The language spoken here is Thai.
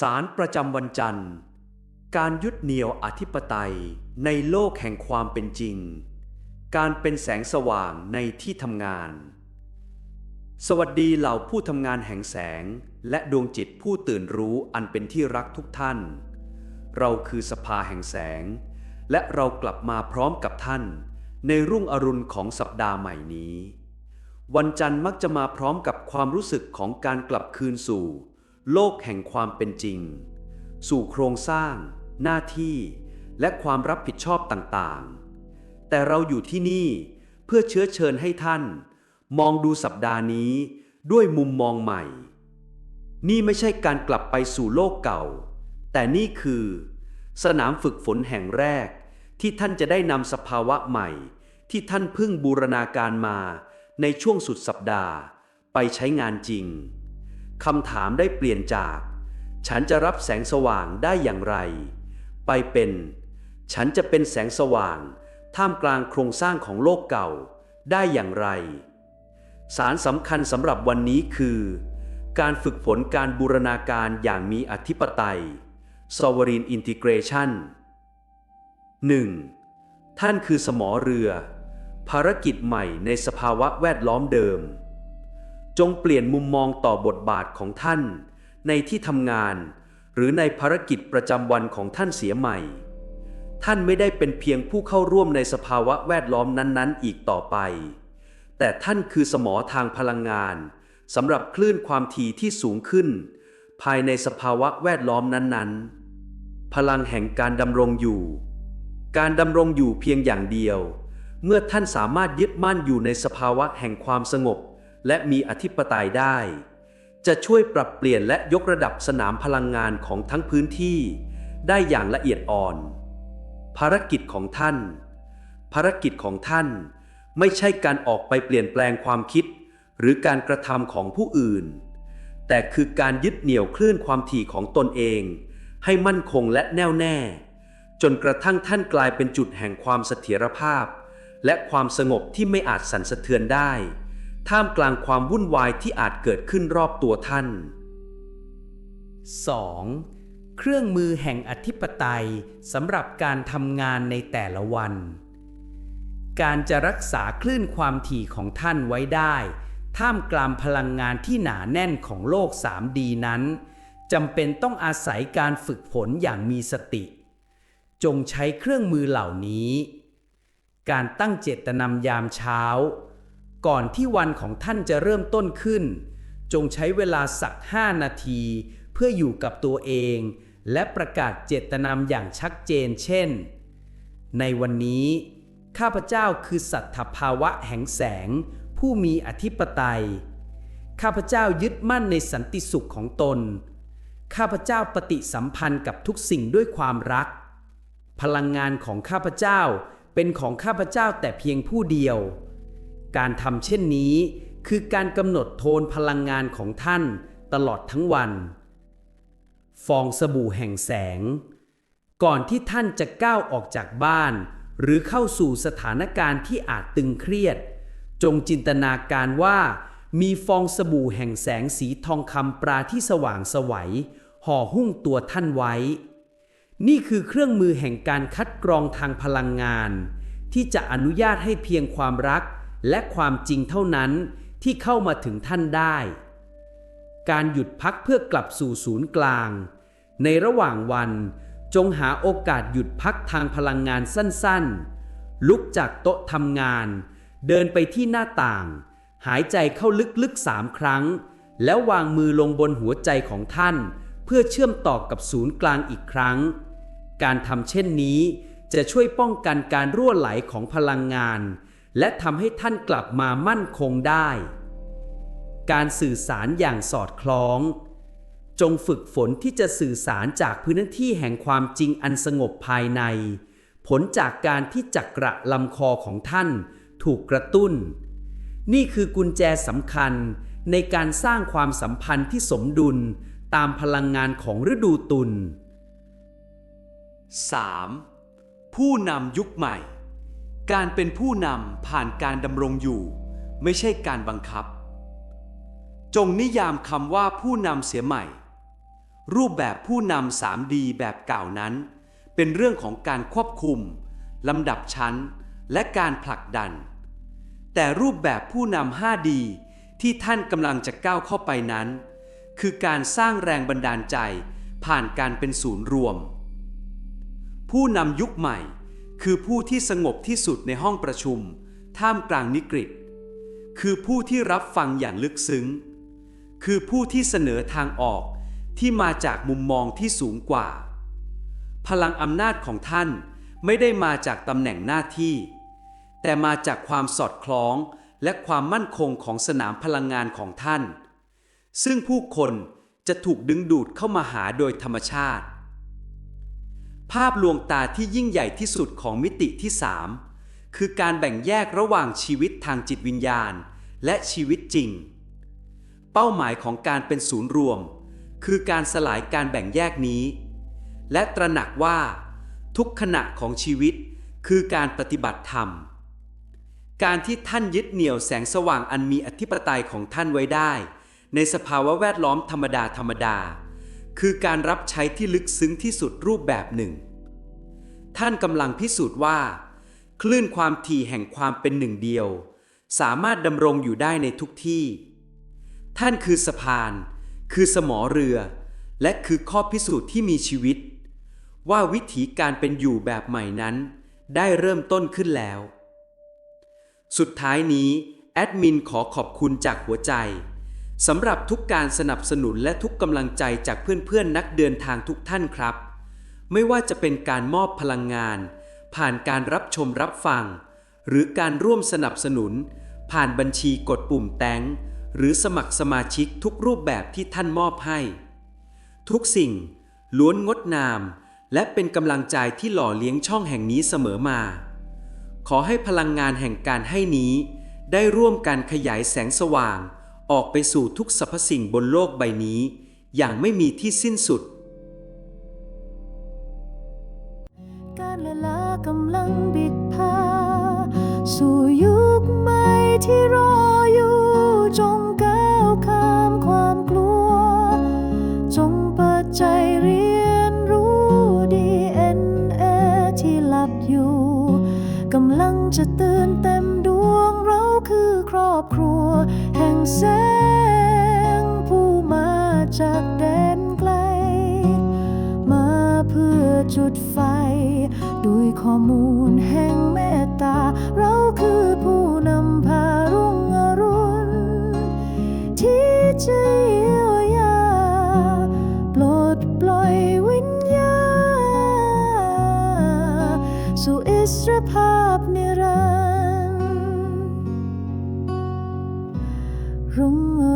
สารประจำวันจันทร์ การยึดเหนี่ยวอธิปไตยในโลกแห่งความเป็นจริง การเป็นแสงสว่างในที่ทำงาน สวัสดีเหล่าผู้ทำงานแห่งแสง และดวงจิตผู้ตื่นรู้อันเป็นที่รักทุกท่าน เราคือสภาแห่งแสง และเรากลับมาพร้อมกับท่าน ในรุ่งอรุณของสัปดาห์ใหม่นี้ วันจันทร์มักจะมาพร้อมกับความรู้สึกของการกลับคืนสู่ โลกแห่งความเป็นจริง สู่โครงสร้าง หน้าที่ และความรับผิดชอบต่างๆ แต่เราอยู่ที่นี่เพื่อเชื้อเชิญให้ท่าน มองดูสัปดาห์นี้ด้วยมุมมองใหม่ นี่ไม่ใช่การกลับไปสู่โลกเก่า แต่นี่คือ สนามฝึกฝนแห่งแรก ที่ท่านจะได้นำสภาวะใหม่ ที่ท่านเพิ่งบูรณาการมาในช่วงสุดสัปดาห์ ไปใช้งานจริง คำถามได้เปลี่ยนจาก ฉันจะรับแสงสว่างได้อย่างไร ไปเป็น ฉันจะเป็นแสงสว่าง ท่ามกลางโครงสร้างของโลกเก่าได้อย่างไร สารสำคัญสำหรับวันนี้คือ การฝึกฝนการบูรณาการอย่างมีอธิปไตย Sovereign Integration 1. ท่านคือสมอเรือ ภารกิจใหม่ในสภาวะแวดล้อมเดิม จงเปลี่ยนมุมมองต่อบทบาทของท่าน ในที่ทำงาน หรือในภารกิจประจำวันของท่านเสียใหม่ ท่านไม่ได้เป็นเพียงผู้เข้าร่วมในสภาวะแวดล้อมนั้นๆ อีกต่อไป แต่ท่านคือสมอทางพลังงานสำหรับคลื่นความถี่ที่สูงขึ้น ภายในสภาวะแวดล้อมนั้นๆ พลังแห่งการดำรงอยู่ การดำรงอยู่เพียงอย่างเดียว เมื่อท่านสามารถยึดมั่นอยู่ในสภาวะแห่งความสงบ และมีอธิปไตยได้ จะช่วยปรับเปลี่ยนและยกระดับสนามพลังงานของทั้งพื้นที่ ได้อย่างละเอียดอ่อน ภารกิจของท่าน ภารกิจของท่าน ไม่ใช่การออกไปเปลี่ยนแปลงความคิด หรือการกระทำของผู้อื่น แต่คือการยึดเหนี่ยวคลื่นความถี่ของตนเอง ให้มั่นคงและแน่วแน่ จนกระทั่งท่านกลายเป็นจุดแห่งความเสถียรภาพ และความสงบที่ไม่อาจสั่นสะเทือนได้ ท่ามกลางความวุ่นวายที่อาจเกิดขึ้นรอบตัวท่าน 2. เครื่องมือแห่งอธิปไตยสำหรับการทำงานในแต่ละวัน การจะรักษาคลื่นความถี่ของท่านไว้ได้ ท่ามกลางพลังงานที่หนาแน่นของโลก 3D นั้นจำเป็นต้องอาศัยการฝึกฝนอย่างมีสติ จงใช้เครื่องมือเหล่านี้ การตั้งเจตนำยามเช้า ก่อนที่วันของท่านจะเริ่มต้นขึ้น จงใช้เวลาสัก 5 นาที เพื่ออยู่กับตัวเอง และประกาศเจตนำอย่างชัดเจน เช่น ในวันนี้ ข้าพเจ้าคือสัตถภาวะแห่งแสง ผู้มีอธิปไตย ข้าพเจ้ายึดมั่นในสันติสุขของตน ข้าพเจ้าปฏิสัมพันธ์กับทุกสิ่งด้วยความรัก พลังงานของข้าพเจ้าเป็นของข้าพเจ้าแต่เพียงผู้เดียว การทำเช่นนี้ คือการกำหนดโทนพลังงานของท่านตลอดทั้งวัน ฟองสบู่แห่งแสง ก่อนที่ท่านจะก้าวออกจากบ้าน หรือเข้าสู่สถานการณ์ที่อาจตึงเครียด จงจินตนาการว่า มีฟองสบู่แห่งแสงสีทองคำปราที่สว่างไสวัยห่อหุ้มตัวท่านไว้ นี่คือเครื่องมือแห่งการคัดกรองทางพลังงาน ที่จะอนุญาตให้เพียงความรัก และความจริงเท่านั้นที่เข้ามาถึงท่านได้ การหยุดพักเพื่อกลับสู่ศูนย์กลาง ในระหว่างวันจงหาโอกาสหยุดพักทางพลังงานสั้นๆ ลุกจากโต๊ะทำงาน เดินไปที่หน้าต่าง หายใจเข้าลึกๆสามครั้ง แล้ววางมือลงบนหัวใจของท่าน เพื่อเชื่อมต่อกับศูนย์กลางอีกครั้ง การทำเช่นนี้จะช่วยป้องกันการรั่วไหลของพลังงาน และทำให้ท่านกลับมามั่นคงได้ การสื่อสารอย่างสอดคล้อง จงฝึกฝนที่จะสื่อสารจากพื้นที่แห่งความจริงอันสงบภายใน ผลจากการที่จักระลำคอของท่านถูกกระตุ้น นี่คือกุญแจสำคัญในการสร้างความสัมพันธ์ที่สมดุลตามพลังงานของฤดูตุล 3. ผู้นำยุคใหม่ การเป็นผู้นำผ่านการดำรงอยู่ ไม่ใช่การบังคับ จงนิยามคำว่าผู้นำเสียใหม่ รูปแบบผู้นำ 3D แบบเก่านั้น เป็นเรื่องของการควบคุมลำดับชั้น และการผลักดัน แต่รูปแบบผู้นำ 5D ที่ท่านกำลังจะก้าวเข้าไปนั้น คือการสร้างแรงบันดาลใจผ่านการเป็นศูนย์รวม ผู้นำยุคใหม่ คือผู้ที่สงบที่สุดในห้องประชุม ท่ามกลางนิกฤตคือผู้ที่รับฟังอย่างลึกซึ้ง คือผู้ที่เสนอทางออกที่มาจากมุมมองที่สูงกว่า พลังอำนาจของท่านไม่ได้มาจากตำแหน่งหน้าที่ แต่มาจากความสอดคล้องและความมั่นคงของสนามพลังงานของท่าน ซึ่งผู้คนจะถูกดึงดูดเข้ามาหาโดยธรรมชาติ ภาพลวงตาที่ยิ่งใหญ่ที่สุดของมิติที่ 3 คือการแบ่งแยกระหว่างชีวิตทางจิตวิญญาณ และชีวิตจริง เป้าหมายของการเป็นศูนย์รวม คือการสลายการแบ่งแยกนี้ และตระหนักว่า ทุกขณะของชีวิตคือการปฏิบัติธรรม การที่ท่านยึดเหนี่ยวแสงสว่างอันมีอธิปไตยของท่านไว้ได้ ในสภาวะแวดล้อมธรรมดาธรรมดา คือการรับใช้ที่ลึกซึ้งที่สุดรูปแบบหนึ่ง ท่านกำลังพิสูจน์ว่า คลื่นความถี่แห่งความเป็นหนึ่งเดียว สามารถดำรงอยู่ได้ในทุกที่ ท่านคือสะพาน คือสมอเรือ และคือข้อพิสูจน์ที่มีชีวิต ว่าวิถีการเป็นอยู่แบบใหม่นั้น ได้เริ่มต้นขึ้นแล้ว สุดท้ายนี้แอดมินขอขอบคุณจากหัวใจ สำหรับทุกการสนับสนุนและทุกกำลังใจจากเพื่อนๆนักเดินทางทุกท่านครับ ไม่ว่าจะเป็นการมอบพลังงาน ผ่านการรับชมรับฟัง หรือการร่วมสนับสนุน ผ่านบัญชีกดปุ่มแตงหรือสมัครสมาชิกทุกรูปแบบที่ท่านมอบให้ ทุกสิ่ง ล้วนงดงาม และเป็นกำลังใจที่หล่อเลี้ยงช่องแห่งนี้เสมอมา ขอให้พลังงานแห่งการให้นี้ ได้ร่วมกันขยายแสงสว่าง ออกไปสู่ทุกสรรพสิ่งบนโลกใบนี้ อย่างไม่มีที่สิ้นสุด การเวลากำลังบิดพา สู่ยุคใหม่ที่รออยู่จงก้าวข้ามความกลัว จงเปิดใจเรียนรู้ DNA ที่หลับอยู่กำลังจะตื่นเต็ม คือครอบครัว แห่งแสงผู้มาจากแดนไกล มาเพื่อจุดไฟ ด้วยข้อมูลแห่งแม 如